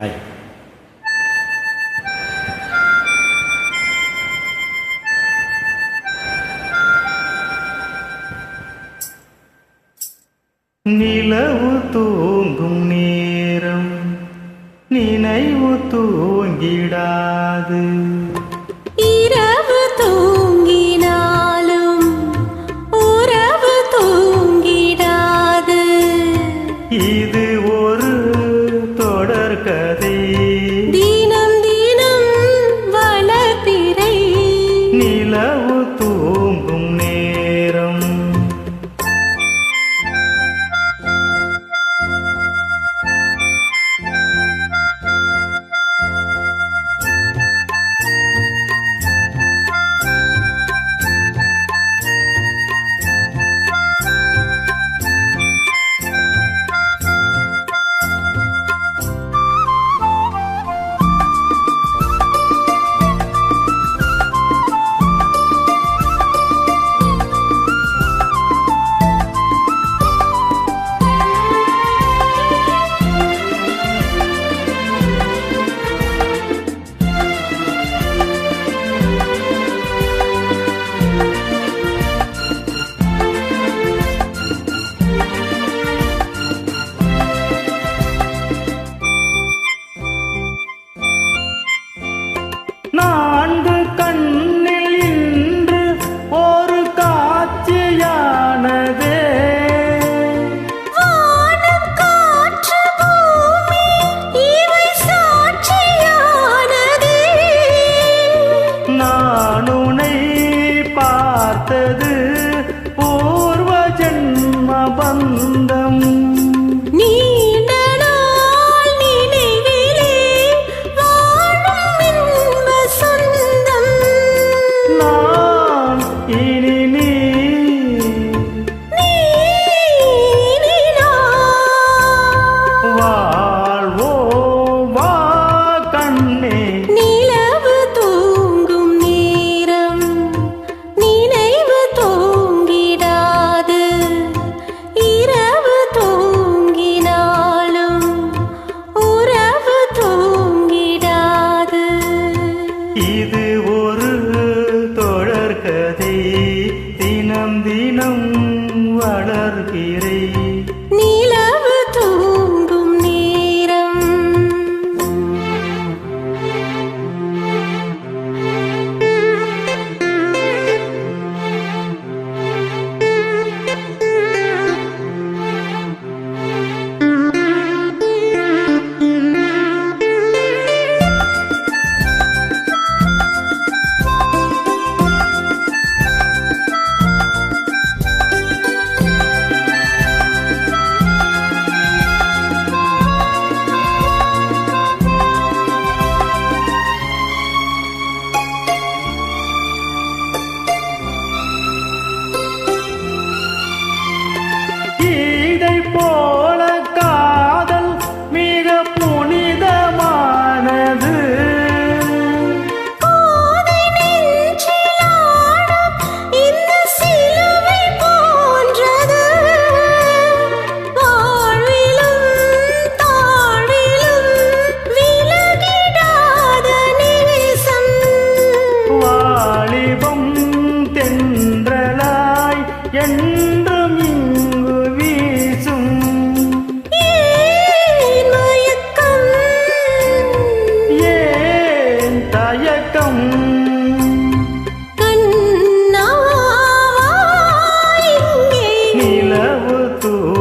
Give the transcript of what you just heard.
はい。நிலவு தூங்கும் நேரம் நினைவு தூங்கிடாது இரவு தூங்கினாலும் உறவு நாளுனை பார்த்தது பூர்வ ஜென்ம பந்த தேவதே तू